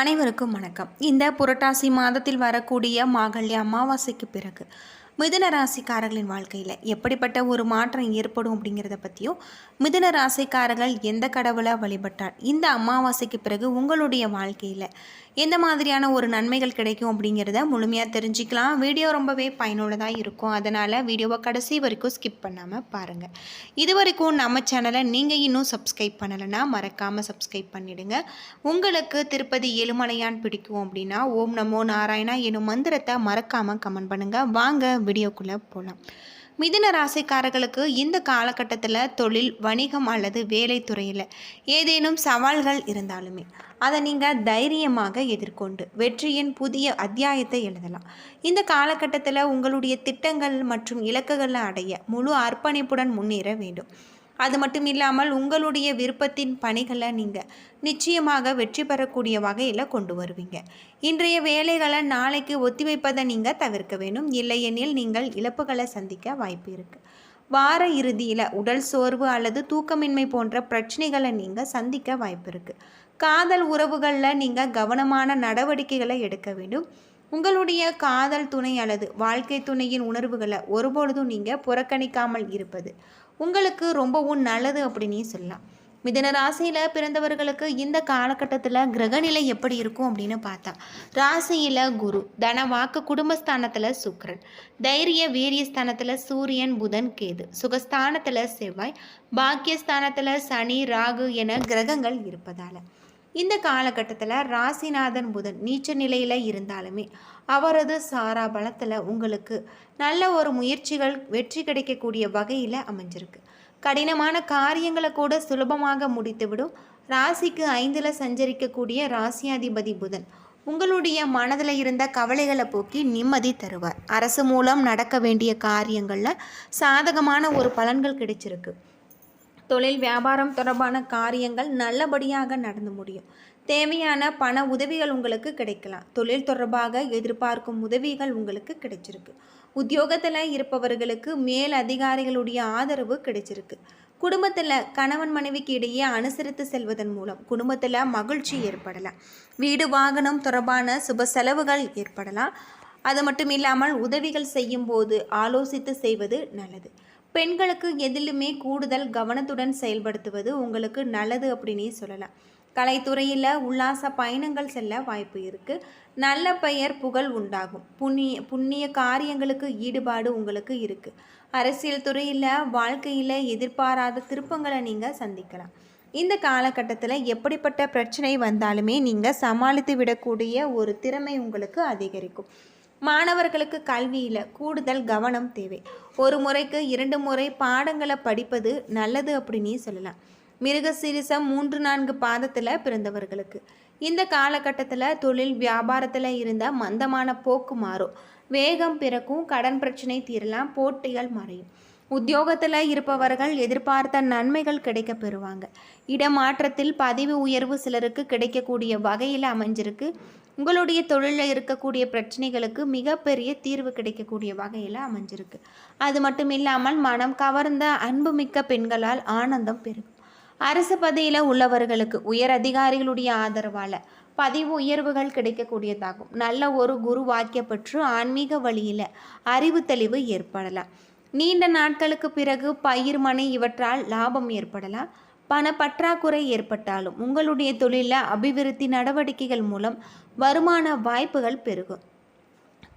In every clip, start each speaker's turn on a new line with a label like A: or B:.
A: அனைவருக்கும் வணக்கம். இந்த புரட்டாசி மாதத்தில் வரக்கூடிய மாகல்ய அமாவாசைக்கு பிறகு மிதுன ராசிக்காரர்களின் வாழ்க்கையில் எப்படிப்பட்ட ஒரு மாற்றம் ஏற்படும் அப்படிங்கிறத பற்றியும் மிதுன ராசிக்காரர்கள் எந்த கடவுளை வழிபட்டால் இந்த அமாவாசைக்கு பிறகு உங்களுடைய வாழ்க்கையில் எந்த மாதிரியான ஒரு நன்மைகள் கிடைக்கும் அப்படிங்கிறத முழுமையாக தெரிஞ்சுக்கலாம். வீடியோ ரொம்பவே பயனுள்ளதாக இருக்கும். அதனால் வீடியோவை கடைசி வரைக்கும் ஸ்கிப் பண்ணாமல் பாருங்கள் இது வரைக்கும் நம்ம சேனலை நீங்கள் இன்னும் சப்ஸ்கிரைப் பண்ணலைன்னா மறக்காமல் சப்ஸ்கிரைப் பண்ணிவிடுங்க உங்களுக்கு திருப்பதி ஏழுமலையான் பிடிக்கும் அப்படின்னா ஓம் நமோ நாராயணா எனும் மந்திரத்தை மறக்காமல் கமெண்ட் பண்ணுங்கள் வாங்க வீடியோக்குள்ளே போகலாம் மிதுன ராசிக்காரர்களுக்கு இந்த காலகட்டத்தில் தொழில் வணிகம் அல்லது வேலை துறையில் ஏதேனும் சவால்கள் இருந்தாலுமே அதை நீங்கள் தைரியமாக எதிர்கொண்டு வெற்றியின் புதிய அத்தியாயத்தை எழுதலாம். இந்த காலகட்டத்தில் உங்களுடைய திட்டங்கள் மற்றும் இலக்குகளை அடைய முழு அர்ப்பணிப்புடன் முன்னேற வேண்டும். அது மட்டும் இல்லாமல் உங்களுடைய விருப்பத்தின் பணிகளை நீங்கள் நிச்சயமாக வெற்றி பெறக்கூடிய வகையில் கொண்டு வருவீங்க. இன்றைய வேலைகளை நாளைக்கு ஒத்திவைப்பதை நீங்கள் தவிர்க்க வேண்டும் இல்லையெனில் நீங்கள் இழப்புகளை சந்திக்க வாய்ப்பு இருக்குது வார இறுதியில் உடல் சோர்வு அல்லது தூக்கமின்மை போன்ற பிரச்சனைகளை நீங்கள் சந்திக்க வாய்ப்பு இருக்குது காதல் உறவுகளில் நீங்கள் கவனமான நடவடிக்கைகளை எடுக்க வேண்டும். உங்களுடைய காதல் துணை அல்லது வாழ்க்கை துணையின் உணர்வுகளை ஒருபொழுதும் நீங்கள் புறக்கணிக்காமல் இருப்பது உங்களுக்கு ரொம்பவும் நல்லது அப்படின்னு சொல்லலாம். மிதன ராசியில் பிறந்தவர்களுக்கு இந்த காலகட்டத்தில் கிரகநிலை எப்படி இருக்கும் அப்படின்னு பார்த்தா ராசியில் குரு தன வாக்கு குடும்பஸ்தானத்தில் சுக்கரன் தைரிய வீரியஸ்தானத்தில் சூரியன் புதன் கேது சுகஸ்தானத்தில் செவ்வாய் பாக்கியஸ்தானத்தில் சனி ராகு என கிரகங்கள் இருப்பதால். இந்த காலகட்டத்தில் ராசிநாதன் புதன் நீச்ச நிலையில் இருந்தாலுமே அவரது சாரா பலத்தில் உங்களுக்கு நல்ல ஒரு முயற்சிகள் வெற்றி கிடைக்கக்கூடிய வகையில் அமைஞ்சிருக்கு. கடினமான காரியங்களை கூட சுலபமாக முடித்துவிடும். ராசிக்கு ஐந்தில் சஞ்சரிக்கக்கூடிய ராசியாதிபதி புதன் உங்களுடைய மனதில் இருந்த கவலைகளை போக்கி நிம்மதி தருவார். அரசு மூலம் நடக்க வேண்டிய காரியங்களில் சாதகமான ஒரு பலன்கள் கிடைச்சிருக்கு. தொழில் வியாபாரம் தொடர்பான காரியங்கள் நல்லபடியாக நடந்து முடியும். தேவையான பண உதவிகள் உங்களுக்கு கிடைக்கலாம். தொழில் தொடர்பாக எதிர்பார்க்கும் உதவிகள் உங்களுக்கு கிடைச்சிருக்கு. உத்தியோகத்தில் இருப்பவர்களுக்கு மேல் அதிகாரிகளுடைய ஆதரவு கிடைச்சிருக்கு. குடும்பத்தில் கணவன் மனைவிக்கு இடையே அனுசரித்து செல்வதன் மூலம் குடும்பத்தில் மகிழ்ச்சி ஏற்படலாம். வீடு வாகனம் தொடர்பான சுப செலவுகள் ஏற்படலாம். அது மட்டும் இல்லாமல் உதவிகள் செய்யும் போது ஆலோசித்து செய்வது நல்லது. பெண்களுக்கு எதிலுமே கூடுதல் கவனத்துடன் செயல்படுத்துவது உங்களுக்கு நல்லது அப்படின்னே சொல்லலாம். கலைத்துறையில் உல்லாச பயணங்கள் செல்ல வாய்ப்பு இருக்குது நல்ல பெயர் புகழ் உண்டாகும். புண்ணிய புண்ணிய காரியங்களுக்கு ஈடுபாடு உங்களுக்கு இருக்குது அரசியல் துறையில் வாழ்க்கையில் எதிர்பாராத திருப்பங்களை நீங்கள் சந்திக்கலாம். இந்த காலகட்டத்தில் எப்படிப்பட்ட பிரச்சனை வந்தாலுமே நீங்கள் சமாளித்து விடக்கூடிய ஒரு திறமை உங்களுக்கு அதிகரிக்கும். மாணவர்களுக்கு கல்வியில் கூடுதல் கவனம் தேவை. ஒரு முறைக்கு இரண்டு முறை பாடங்களை படிப்பது நல்லது அப்படின்னே சொல்லலாம். மிருக சிரிசம் மூன்று நான்கு பாதத்தில் பிறந்தவர்களுக்கு. இந்த காலகட்டத்தில் தொழில் வியாபாரத்தில் இருந்த மந்தமான போக்கு மாறும். வேகம் பிறக்கும் கடன் பிரச்சனை தீரலாம் போட்டிகள் மறையும். உத்தியோகத்தில் இருப்பவர்கள் எதிர்பார்த்த நன்மைகள் கிடைக்க பெறுவாங்க. இடமாற்றத்தில் பதிவு உயர்வு சிலருக்கு கிடைக்கக்கூடிய வகையில் அமைஞ்சிருக்கு. உங்களுடைய தொழிலில் இருக்கக்கூடிய பிரச்சனைகளுக்கு மிகப்பெரிய தீர்வு கிடைக்கக்கூடிய வகையில் அமைஞ்சிருக்கு. அது மட்டும் இல்லாமல் மனம் கவர்ந்த அன்புமிக்க பெண்களால் ஆனந்தம் பெருகும். அரசு பதவியில் உள்ளவர்களுக்கு உயர் அதிகாரிகளுடைய ஆதரவால் பதிவு உயர்வுகள் கிடைக்கக்கூடியதாகும். நல்ல ஒரு குரு வாக்கிய பெற்று ஆன்மீக வழியில் அறிவு தெளிவு ஏற்படலாம். நீண்ட நாட்களுக்கு பிறகு பயிர் மனை இவற்றால் லாபம் ஏற்படலாம். பண பற்றாக்குறை ஏற்பட்டாலும் உங்களுடைய தொழிலில் அபிவிருத்தி நடவடிக்கைகள் மூலம் வருமான வாய்ப்புகள் பெருகும்.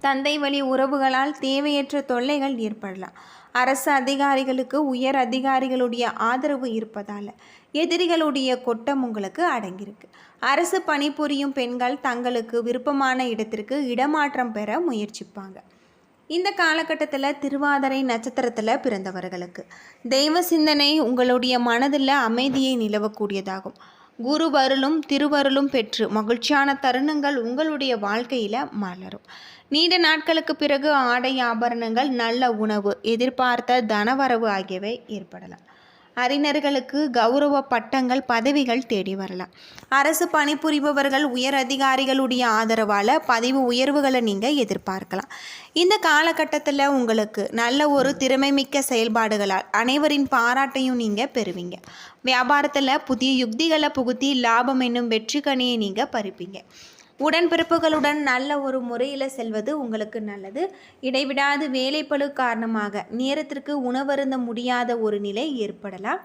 A: தந்தை வழி உறவுகளால் தேவையற்ற தொல்லைகள் ஏற்படலாம். அரசு அதிகாரிகளுக்கு உயர் அதிகாரிகளுடைய ஆதரவு இருப்பதால் எதிரிகளுடைய கொட்டம் உங்களுக்கு அடங்கியிருக்கு. அரசு பணிபுரியும் பெண்கள் தங்களுக்கு விருப்பமான இடத்திற்கு இடமாற்றம் பெற முயற்சிப்பாங்க. இந்த காலகட்டத்தில் திருவாதிரை நட்சத்திரத்தில் பிறந்தவர்களுக்கு. தெய்வ சிந்தனை உங்களுடைய மனதில் அமைதியை நிலவக்கூடியதாகும். குருவருளும் திருவருளும் பெற்று மகிழ்ச்சியான தருணங்கள் உங்களுடைய வாழ்க்கையில் மலரும். நீண்ட நாட்களுக்கு பிறகு ஆடை ஆபரணங்கள் நல்ல உணவு எதிர்பார்த்த தனவரவு ஆகியவை ஏற்படலாம். அறிஞர்களுக்கு கௌரவ பட்டங்கள் பதவிகள் தேடி வரலாம். அரசு பணிபுரிபவர்கள் உயர் அதிகாரிகளுடைய ஆதரவால் பதிவு உயர்வுகளை நீங்கள் எதிர்பார்க்கலாம். இந்த காலகட்டத்தில் உங்களுக்கு நல்ல ஒரு திறமைமிக்க செயல்பாடுகளால் அனைவரின் பாராட்டையும் நீங்கள் பெறுவீங்க. வியாபாரத்தில் புதிய யுக்திகளை புகுத்தி லாபம் என்னும் வெற்றி கனியை நீங்கள் பறிப்பீங்க. உடன்பிறப்புகளுடன் நல்ல ஒரு முறையில் செல்வது உங்களுக்கு நல்லது. இடைவிடாது வேலைப்பளு காரணமாக நேரத்திற்கு உணவருந்த முடியாத ஒரு நிலை ஏற்படலாம்.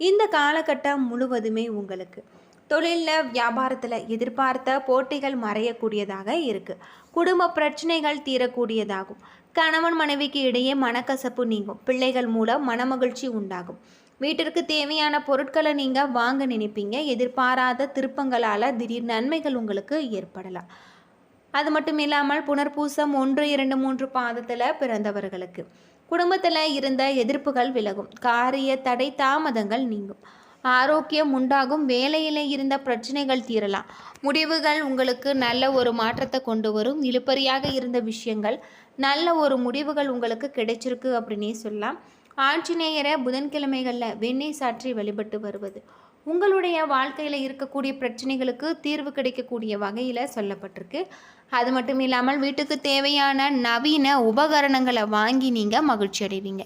A: இந்த காலகட்டம் முழுவதுமே உங்களுக்கு. தொழிலில் வியாபாரத்தில் எதிர்பார்த்த போட்டிகள் மறையக்கூடியதாக இருக்குது குடும்ப பிரச்சனைகள் தீரக்கூடியதாகும். கணவன் மனைவிக்கு இடையே மனக்கசப்பு நீங்கும். பிள்ளைகள் மூலம் மனமகிழ்ச்சி உண்டாகும். வீட்டிற்கு தேவையான பொருட்களை நீங்கள் வாங்க நினைப்பீங்க. எதிர்பாராத திருப்பங்களால் திடீர் நன்மைகள் உங்களுக்கு ஏற்படலாம். அது மட்டும் இல்லாமல் புனர்பூசம் ஒன்று இரண்டு மூன்று பாதத்தில் பிறந்தவர்களுக்கு குடும்பத்தில் இருந்த எதிர்ப்புகள் விலகும். காரிய தடை தாமதங்கள் நீங்கும். ஆரோக்கியம் உண்டாகும். வேலையில் இருந்த பிரச்சனைகள் தீரலாம். முடிவுகள் உங்களுக்கு நல்ல ஒரு மாற்றத்தை கொண்டு வரும். இழுப்பறியாக இருந்த விஷயங்கள் நல்ல ஒரு முடிவுகள் உங்களுக்கு கிடைச்சிருக்கு அப்படின்னே சொல்லலாம். ஆஞ்சநேயரை புதன்கிழமைகளில் வெண்ணெய் சாற்றி வழிபட்டு வருவது. உங்களுடைய வாழ்க்கையில் இருக்கக்கூடிய பிரச்சனைகளுக்கு தீர்வு கிடைக்கக்கூடிய வகையில் சொல்லப்பட்டிருக்கு. அது மட்டும் இல்லாமல் வீட்டுக்கு தேவையான நவீன உபகரணங்களை வாங்கி நீங்கள் மகிழ்ச்சி அடைவீங்க.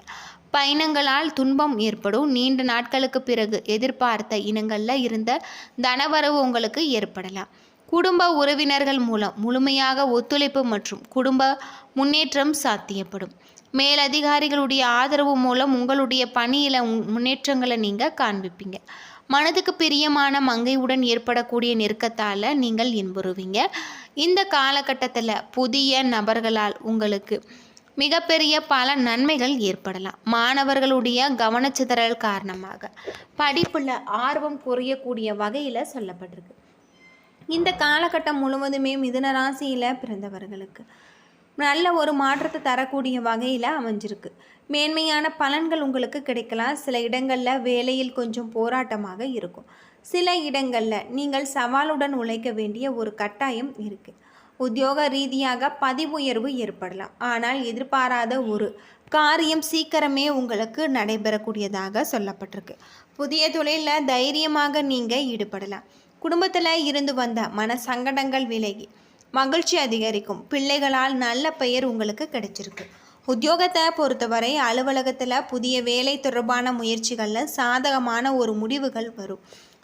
A: பயணங்களால் துன்பம் ஏற்படும். நீண்ட நாட்களுக்கு பிறகு எதிர்பார்த்த இனங்களில் இருந்த தனவரவு உங்களுக்கு ஏற்படலாம். குடும்ப உறவினர்கள் மூலம் முழுமையாக ஒத்துழைப்பு மற்றும் குடும்ப முன்னேற்றம் சாத்தியப்படும். மேலதிகாரிகளுடைய ஆதரவு மூலம் உங்களுடைய பணியில் முன்னேற்றங்களை நீங்கள் காண்பிப்பீங்க. மனதுக்கு பிரியமான மங்கையுடன் ஏற்படக்கூடிய நெருக்கத்தால் நீங்கள் இன்புறுவீங்க. இந்த காலகட்டத்தில் புதிய நபர்களால் உங்களுக்கு மிகப்பெரிய பல நன்மைகள் ஏற்படலாம். மாணவர்களுடைய கவனச்சிதறல் காரணமாக படிப்பில் ஆர்வம் குறையக்கூடிய வகையில் சொல்லப்பட்டிருக்கு. இந்த காலகட்டம் முழுவதுமே மிதுன ராசியில் பிறந்தவர்களுக்கு நல்ல ஒரு மாற்றத்தை தரக்கூடிய வகையில் அமைஞ்சிருக்கு. மேன்மையான பலன்கள் உங்களுக்கு கிடைக்கலாம். சில இடங்களில் வேலையில் கொஞ்சம் போராட்டமாக இருக்கும். சில இடங்களில் நீங்கள் சவாலுடன் உழைக்க வேண்டிய ஒரு கட்டாயம் இருக்குது உத்தியோக ரீதியாக பதிவு உயர்வு ஏற்படலாம். ஆனால் எதிர்பாராத ஒரு காரியம் சீக்கிரமே உங்களுக்கு நடைபெறக்கூடியதாக சொல்லப்பட்டிருக்கு. புதிய தொழிலில் தைரியமாக நீங்கள் ஈடுபடலாம். குடும்பத்தில் இருந்து வந்த மன சங்கடங்கள் விலகி மகிழ்ச்சி அதிகரிக்கும். பிள்ளைகளால் நல்ல பெயர் உங்களுக்கு கிடைச்சிருக்கு. உத்தியோகத்தை பொறுத்தவரை அலுவலகத்தில் புதிய வேலை தொடர்பான முயற்சிகளில் சாதகமான ஒரு முடிவுகள் வரும்.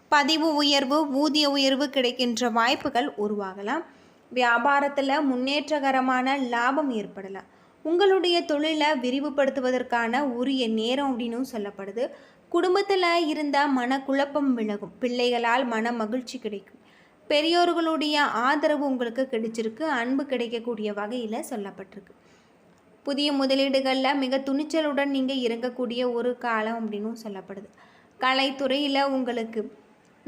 A: பதிவு உயர்வு ஊதிய உயர்வு கிடைக்கின்ற வாய்ப்புகள் உருவாகலாம். வியாபாரத்தில் முன்னேற்றகரமான லாபம் ஏற்படலாம். உங்களுடைய தொழிலை விரிவுபடுத்துவதற்கான உரிய நேரம் அப்படின்னு சொல்லப்படுது. குடும்பத்தில் இருந்த மனக்குழப்பம் விலகும். பிள்ளைகளால் மன மகிழ்ச்சி கிடைக்கும். பெரியோர்களுடைய ஆதரவு உங்களுக்கு கிடைச்சிருக்கு அன்பு கிடைக்கக்கூடிய வகையில் சொல்லப்பட்டிருக்கு. புதிய முதலீடுகளில் மிக துணிச்சலுடன் நீங்கள் இறங்கக்கூடிய ஒரு காலம் அப்படின்னும் சொல்லப்படுது. கலைத்துறையில் உங்களுக்கு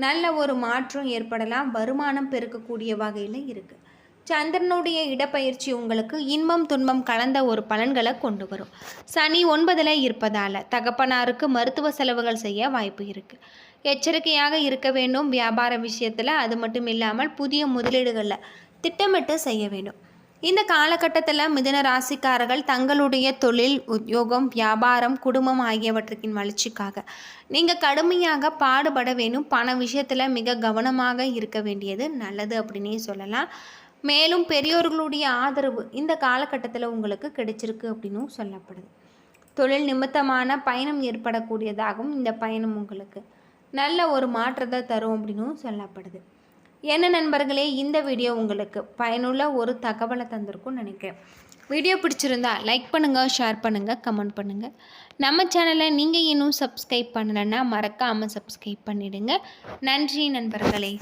A: நல்ல ஒரு மாற்றம் ஏற்படலாம் வருமானம் பெருக்கக்கூடிய வகையில் இருக்குது சந்திரனுடைய இடப்பயிற்சி உங்களுக்கு இன்பம் துன்பம் கலந்த ஒரு பலன்களை கொண்டு வரும். சனி ஒன்பதில் இருப்பதால் தகப்பனாருக்கு மருத்துவ செலவுகள் செய்ய வாய்ப்பு இருக்குது எச்சரிக்கையாக இருக்க வேண்டும் வியாபார விஷயத்தில். அது மட்டும் இல்லாமல் புதிய முதலீடுகளில் திட்டமிட்டு செய்ய வேண்டும். இந்த காலகட்டத்தில் மிதன ராசிக்காரர்கள் தங்களுடைய தொழில் உத்தியோகம் வியாபாரம் குடும்பம் ஆகியவற்றின் வளர்ச்சிக்காக நீங்கள் கடுமையாக பாடுபட வேணும் பண விஷயத்தில் மிக கவனமாக இருக்க வேண்டியது நல்லது அப்படின்னே சொல்லலாம். மேலும் பெரியோர்களுடைய ஆதரவு இந்த காலகட்டத்தில் உங்களுக்கு கிடைச்சிருக்கு அப்படின்னும் சொல்லப்படுது. தொழில் நிமித்தமான பயணம் ஏற்படக்கூடியதாகவும் இந்த பயணம் உங்களுக்கு நல்ல ஒரு மாற்றத்தை தரும் அப்படின்னும் சொல்லப்படுது. என்ன நண்பர்களே இந்த வீடியோ உங்களுக்கு பயனுள்ள ஒரு தகவலை தந்திருக்கும்னு நினைக்கிறேன். வீடியோ பிடிச்சிருந்தா லைக் பண்ணுங்கள் ஷேர் பண்ணுங்கள் கமெண்ட் பண்ணுங்கள் நம்ம சேனலை நீங்கள் இன்னும் சப்ஸ்கிரைப் பண்ணலைன்னா மறக்காமல் சப்ஸ்கிரைப் பண்ணிவிடுங்க நன்றி நண்பர்களே.